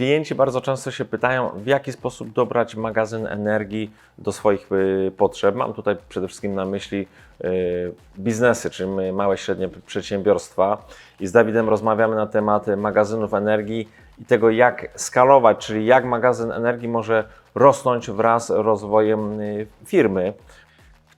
Klienci bardzo często się pytają, w jaki sposób dobrać magazyn energii do swoich y, potrzeb. Mam tutaj przede wszystkim na myśli y, biznesy, czyli małe i średnie przedsiębiorstwa. I z Dawidem rozmawiamy na temat magazynów energii i tego, jak skalować, czyli jak magazyn energii może rosnąć wraz z rozwojem y, firmy.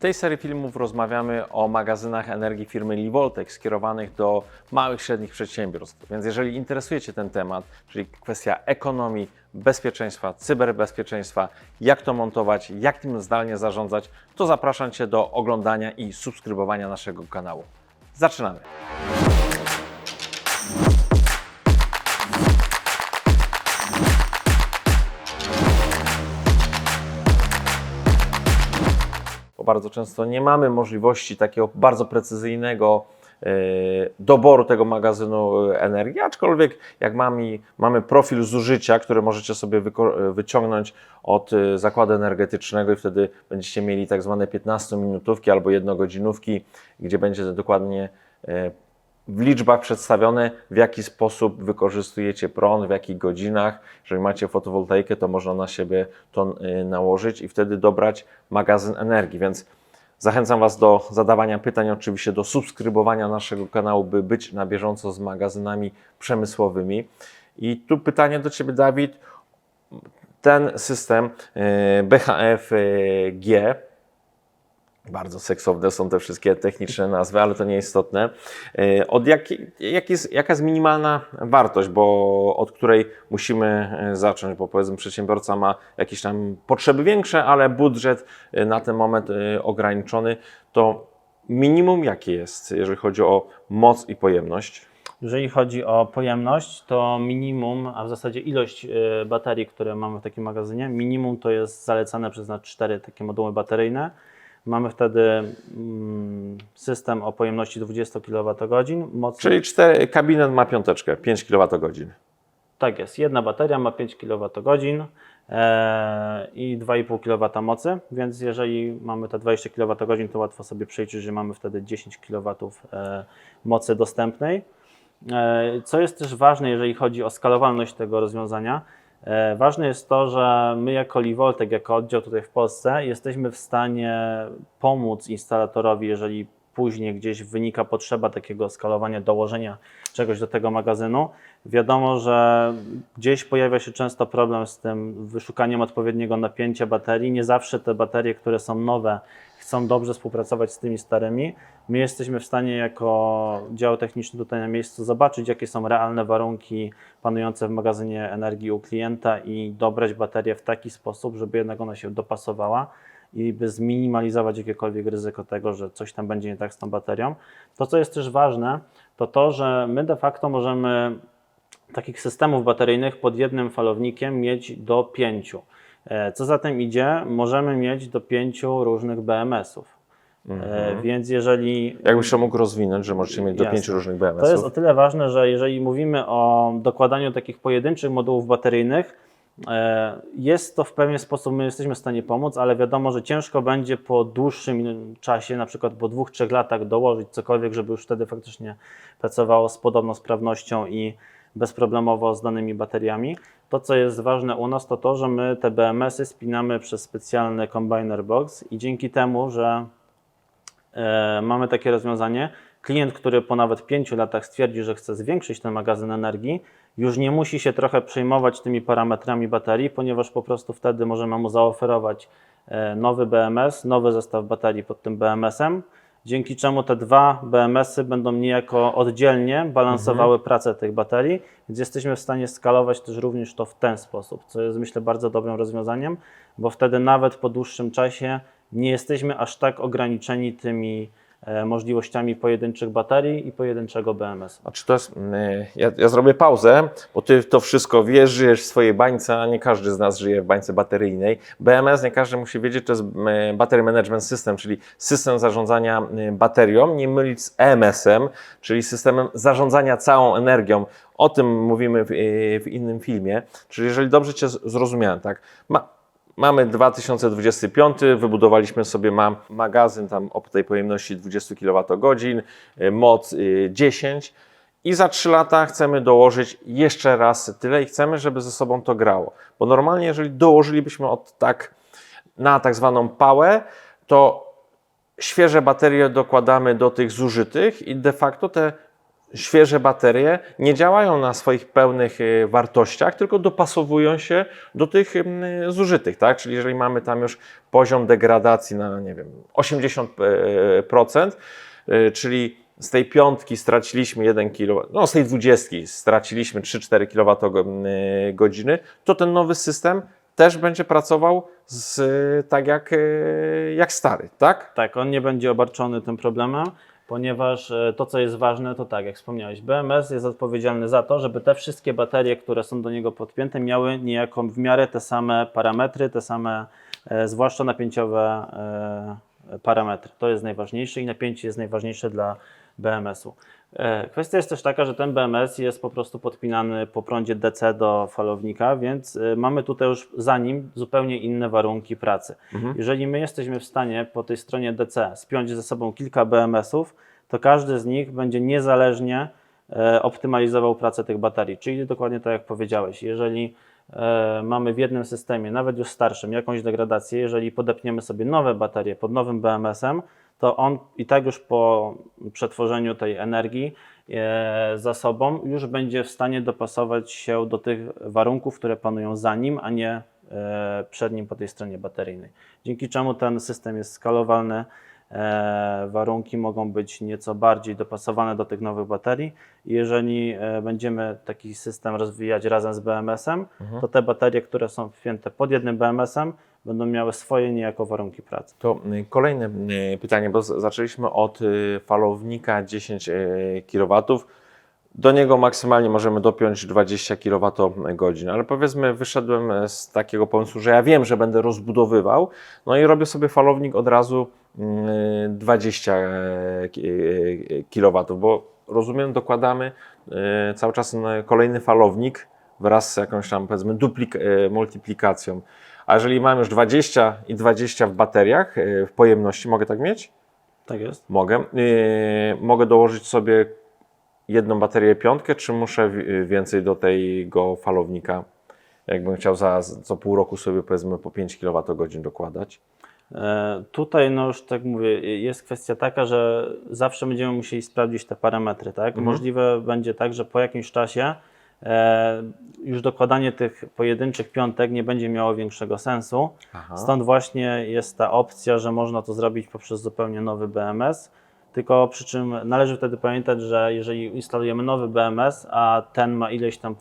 Tej serii filmów rozmawiamy o magazynach energii firmy Livoltech skierowanych do małych średnich przedsiębiorstw. Więc jeżeli interesuje Cię ten temat, czyli kwestia ekonomii, bezpieczeństwa, cyberbezpieczeństwa, jak to montować, jak tym zdalnie zarządzać, to zapraszam Cię do oglądania i subskrybowania naszego kanału. Zaczynamy! Bardzo często nie mamy możliwości takiego bardzo precyzyjnego e, doboru tego magazynu e, energii, aczkolwiek jak mamy, mamy profil zużycia, który możecie sobie wyko- wyciągnąć od e, zakładu energetycznego i wtedy będziecie mieli tak zwane 15-minutówki albo jednogodzinówki, gdzie będzie dokładnie e, w liczbach przedstawione, w jaki sposób wykorzystujecie prąd, w jakich godzinach. Jeżeli macie fotowoltaikę, to można na siebie to y, nałożyć i wtedy dobrać magazyn energii. Więc zachęcam Was do zadawania pytań, oczywiście do subskrybowania naszego kanału, by być na bieżąco z magazynami przemysłowymi. I tu pytanie do Ciebie, Dawid. Ten system y, BHF-G, bardzo seksowne są te wszystkie techniczne nazwy, ale to nie jest istotne. E, Od jak, jak jest, jaka jest minimalna wartość, bo od której musimy e, zacząć? Bo powiedzmy, przedsiębiorca ma jakieś tam potrzeby większe, ale budżet e, na ten moment ograniczony. To minimum jakie jest, jeżeli chodzi o moc i pojemność? Jeżeli chodzi o pojemność, to minimum, a w zasadzie ilość baterii, które mamy w takim magazynie, minimum to jest zalecane przez nas cztery takie moduły bateryjne. Mamy wtedy mm, system o pojemności 20 kWh. Mocy, Czyli cztery, kabinet ma piąteczkę, 5 kWh. Tak jest, jedna bateria ma 5 kWh e, i 2,5 kW mocy, więc jeżeli mamy te 20 kWh, to łatwo sobie przeliczyć, że mamy wtedy 10 kW e, mocy dostępnej. E, Co jest też ważne, jeżeli chodzi o skalowalność tego rozwiązania, ważne jest to, że my jako Livoltek, jako oddział tutaj w Polsce, jesteśmy w stanie pomóc instalatorowi, jeżeli później gdzieś wynika potrzeba takiego skalowania, dołożenia czegoś do tego magazynu. Wiadomo, że gdzieś pojawia się często problem z tym wyszukaniem odpowiedniego napięcia baterii. Nie zawsze te baterie, które są nowe, chcą dobrze współpracować z tymi starymi. My jesteśmy w stanie jako dział techniczny tutaj na miejscu zobaczyć, jakie są realne warunki panujące w magazynie energii u klienta i dobrać baterię w taki sposób, żeby jednak ona się dopasowała i by zminimalizować jakiekolwiek ryzyko tego, że coś tam będzie nie tak z tą baterią. To, co jest też ważne, to to, że my de facto możemy takich systemów bateryjnych pod jednym falownikiem mieć do pięciu. E, Co za tym idzie, możemy mieć do pięciu różnych BMS-ów. E, Więc jeżeli Jakbyś to mógł rozwinąć, że możecie mieć do Jasne. 5 różnych to jest BMS-ów? o tyle ważne, że jeżeli mówimy o dokładaniu takich pojedynczych modułów bateryjnych, e, jest to w pewien sposób, my jesteśmy w stanie pomóc, ale wiadomo, że ciężko będzie po dłuższym czasie, na przykład po dwóch, trzech latach dołożyć cokolwiek, żeby już wtedy faktycznie pracowało z podobną sprawnością i bezproblemowo z danymi bateriami. To, co jest ważne u nas, to to, że my te BMS-y spinamy przez specjalny combiner box i dzięki temu, że e, mamy takie rozwiązanie. Klient, który po nawet 5 latach stwierdzi, że chce zwiększyć ten magazyn energii, już nie musi się trochę przejmować tymi parametrami baterii, ponieważ po prostu wtedy możemy mu zaoferować e, nowy BMS, nowy zestaw baterii pod tym BMS-em, dzięki czemu te dwa BMS-y będą niejako oddzielnie balansowały pracę tych baterii, więc jesteśmy w stanie skalować też również to w ten sposób, co jest myślę bardzo dobrym rozwiązaniem, bo wtedy nawet po dłuższym czasie nie jesteśmy aż tak ograniczeni tymi możliwościami pojedynczych baterii i pojedynczego BMS. A czy to jest. y, Ja, ja zrobię pauzę, bo ty to wszystko wiesz, żyjesz w swojej bańce, a nie każdy z nas żyje w bańce bateryjnej. BMS, nie każdy musi wiedzieć, to jest y, Battery Management System, czyli system zarządzania y, baterią, nie mylić z EMS-em, czyli systemem zarządzania całą energią. O tym mówimy w, y, w innym filmie. Czyli jeżeli dobrze Cię zrozumiałem, tak? Ma, Mamy 2025, wybudowaliśmy sobie ma, magazyn tam o tej pojemności 20 kWh, y, moc y, 10 I za 3 lata chcemy dołożyć jeszcze raz tyle i chcemy, żeby ze sobą to grało. Bo normalnie, jeżeli dołożylibyśmy od tak na tak zwaną pałę, to świeże baterie dokładamy do tych zużytych i de facto te świeże baterie nie działają na swoich pełnych e, wartościach, tylko dopasowują się do tych zużytych, tak? Czyli jeżeli mamy tam już poziom degradacji na, nie wiem, 80%, e, czyli z tej piątki straciliśmy 1 kW, no z tej dwudziestki straciliśmy 3-4 kWh, to ten nowy system też będzie pracował z, tak jak, e, jak stary, tak? Tak, on nie będzie obarczony tym problemem, ponieważ e, to, co jest ważne, to tak, jak wspomniałeś, BMS jest odpowiedzialny za to, żeby te wszystkie baterie, które są do niego podpięte, miały niejako w miarę te same parametry, te same, e, zwłaszcza napięciowe parametry. To jest najważniejsze i napięcie jest najważniejsze dla BMS-u. E, Kwestia jest też taka, że ten BMS jest po prostu podpinany po prądzie DC do falownika, więc e, mamy tutaj już za nim zupełnie inne warunki pracy. Jeżeli my jesteśmy w stanie po tej stronie DC spiąć ze sobą kilka BMS-ów, to każdy z nich będzie niezależnie e, optymalizował pracę tych baterii. Czyli dokładnie tak jak powiedziałeś, jeżeli mamy w jednym systemie, nawet już starszym, jakąś degradację, jeżeli podepniemy sobie nowe baterie pod nowym BMS-em, to on i tak już po przetworzeniu tej energii e, za sobą już będzie w stanie dopasować się do tych warunków, które panują za nim, a nie e, przed nim po tej stronie bateryjnej. Dzięki czemu ten system jest skalowalny, e, warunki mogą być nieco bardziej dopasowane do tych nowych baterii. Jeżeli e, będziemy taki system rozwijać razem z BMS-em, to te baterie, które są wpięte pod jednym BMS-em, będą miały swoje niejako warunki pracy. To y, kolejne y, pytanie, bo zaczęliśmy od y, falownika 10 y, kW. Do niego maksymalnie możemy dopiąć 20 kWh, ale powiedzmy, wyszedłem z takiego pomysłu, że ja wiem, że będę rozbudowywał, no i robię sobie falownik od razu y, 20 kW, bo rozumiem, dokładamy cały czas kolejny falownik wraz z jakąś tam powiedzmy duplik- multiplikacją. A jeżeli mam już 20 i 20 w bateriach, w pojemności, mogę tak mieć? Tak jest. Mogę. Mogę dołożyć sobie jedną baterię piątkę, czy muszę wi- więcej do tego falownika? Jakbym chciał za co pół roku sobie powiedzmy po 5 kWh dokładać. E, Tutaj, no już tak mówię, jest kwestia taka, że zawsze będziemy musieli sprawdzić te parametry, tak? Możliwe będzie tak, że po jakimś czasie e, już dokładanie tych pojedynczych piątek nie będzie miało większego sensu. Aha. Stąd właśnie jest ta opcja, że można to zrobić poprzez zupełnie nowy BMS. Tylko przy czym należy wtedy pamiętać, że jeżeli instalujemy nowy BMS, a ten ma ileś tam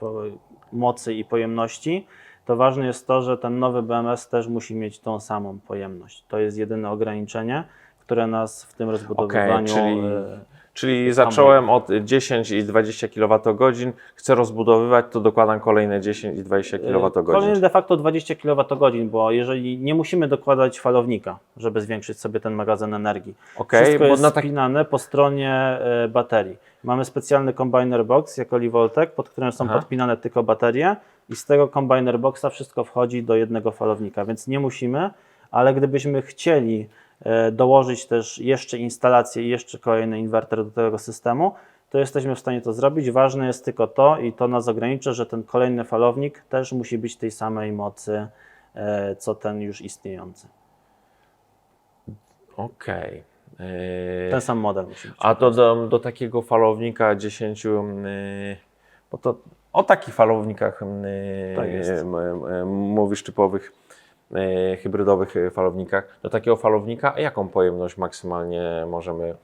mocy i pojemności, to ważne jest to, że ten nowy BMS też musi mieć tą samą pojemność. To jest jedyne ograniczenie, które nas w tym rozbudowywaniu. czyli- e, Czyli zacząłem od 10 i 20 kWh, chcę rozbudowywać, to dokładam kolejne 10 i 20 kWh. Kolejny de facto 20 kWh, bo jeżeli nie musimy dokładać falownika, żeby zwiększyć sobie ten magazyn energii. Okej, Wszystko jest tak- spinane po stronie e, baterii. Mamy specjalny combiner box jako Livoltec, pod którym są Aha. podpinane tylko baterie i z tego combiner boxa wszystko wchodzi do jednego falownika, więc nie musimy, ale gdybyśmy chcieli dołożyć też jeszcze instalację i jeszcze kolejny inwerter do tego systemu, to jesteśmy w stanie to zrobić. Ważne jest tylko to i to nas ogranicza, że ten kolejny falownik też musi być tej samej mocy, e, co ten już istniejący. Okej. Yy, Ten sam model musi być. A to do, do takiego falownika 10, yy, bo to o takich falownikach Tak mówisz typowych hybrydowych yy, falownikach. Do takiego falownika jaką pojemność maksymalnie możemy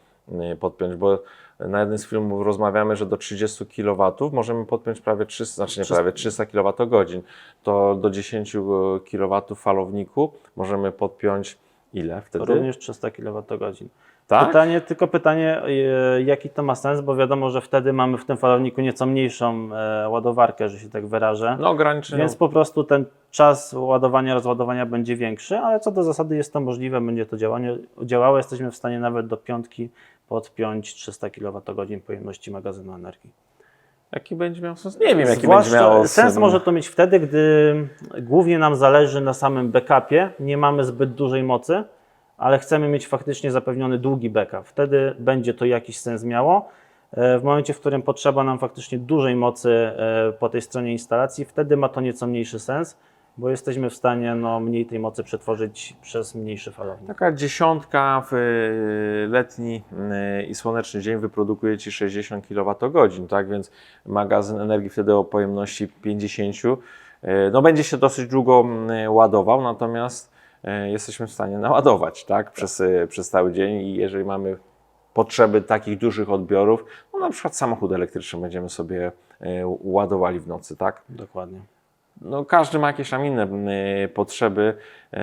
podpiąć? Bo na jednym z filmów rozmawiamy, że do 30 kW możemy podpiąć prawie 300, znaczy nie 300. prawie 300 kWh. To do 10 kW falowniku możemy podpiąć ile wtedy? Również 300 kWh. tak? Pytanie, tylko pytanie, e, jaki to ma sens, bo wiadomo, że wtedy mamy w tym falowniku nieco mniejszą e, ładowarkę, że się tak wyrażę. No ograniczenie. Więc po prostu ten czas ładowania, rozładowania będzie większy, ale co do zasady jest to możliwe, będzie to działanie, działało. Jesteśmy w stanie nawet do piątki podpiąć 300 kWh pojemności magazynu energii. Jaki będzie miał sens? Nie wiem, jaki Zwłaszcza będzie miał Sens może to mieć wtedy, gdy głównie nam zależy na samym backupie, nie mamy zbyt dużej mocy, ale chcemy mieć faktycznie zapewniony długi backup. Wtedy będzie to jakiś sens miało. E, W momencie, w którym potrzeba nam faktycznie dużej mocy e, po tej stronie instalacji, wtedy ma to nieco mniejszy sens, bo jesteśmy w stanie no, mniej tej mocy przetworzyć przez mniejszy falownik. Taka dziesiątka w y, letni y, i słoneczny dzień wyprodukuje Ci 60 kWh, tak? Więc magazyn energii wtedy o pojemności 50 y, no będzie się dosyć długo y, ładował, natomiast jesteśmy w stanie naładować, tak? Przez, y, przez cały dzień i jeżeli mamy potrzeby takich dużych odbiorów, no na przykład samochód elektryczny będziemy sobie ładowali w nocy, tak? Dokładnie. No, każdy ma jakieś tam inne y, potrzeby. Y,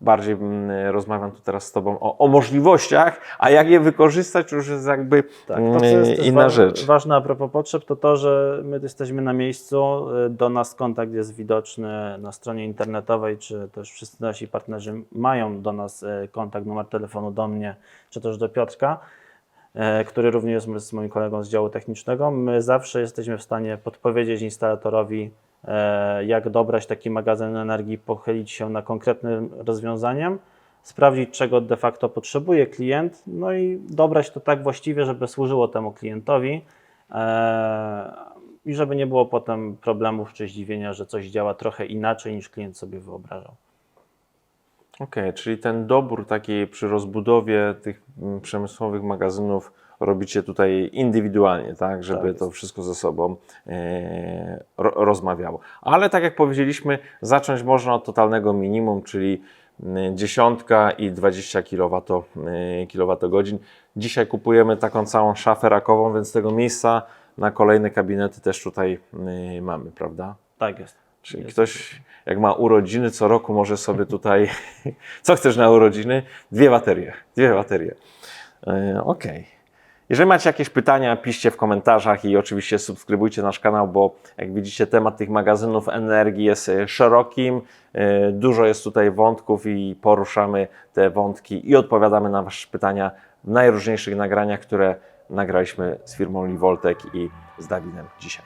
bardziej y, rozmawiam tu teraz z Tobą o, o możliwościach, a jak je wykorzystać, już jest jakby Tak, to co jest inna wa- rzecz. Ważne a propos potrzeb, to to, że my jesteśmy na miejscu, y, do nas kontakt jest widoczny na stronie internetowej, czy też wszyscy nasi partnerzy mają do nas y, kontakt, numer telefonu do mnie, czy też do Piotrka, który również jest moim kolegą z działu technicznego. My zawsze jesteśmy w stanie podpowiedzieć instalatorowi, e, jak dobrać taki magazyn energii, pochylić się na konkretnym rozwiązaniem, sprawdzić, czego de facto potrzebuje klient, no i dobrać to tak właściwie, żeby służyło temu klientowi e, i żeby nie było potem problemów czy zdziwienia, że coś działa trochę inaczej niż klient sobie wyobrażał. Okej, czyli ten dobór taki przy rozbudowie tych mm, przemysłowych magazynów robicie tutaj indywidualnie, tak, żeby Tak to wszystko ze sobą e, ro, rozmawiało. Ale tak jak powiedzieliśmy, zacząć można od totalnego minimum, czyli mm, dziesiątka i 20 kW, e, kWh. Dzisiaj kupujemy taką całą szafę rakową, więc tego miejsca na kolejne kabinety też tutaj e, mamy, prawda? Tak jest. Czyli Jest. ktoś, jak ma urodziny, co roku może sobie tutaj. Co chcesz na urodziny? Dwie baterie. Dwie baterie. E, Okej. Jeżeli macie jakieś pytania, piszcie w komentarzach i oczywiście subskrybujcie nasz kanał, bo jak widzicie, temat tych magazynów energii jest e, szerokim. E, Dużo jest tutaj wątków i poruszamy te wątki i odpowiadamy na Wasze pytania w najróżniejszych nagraniach, które nagraliśmy z firmą Livoltek i z Dawidem dzisiaj.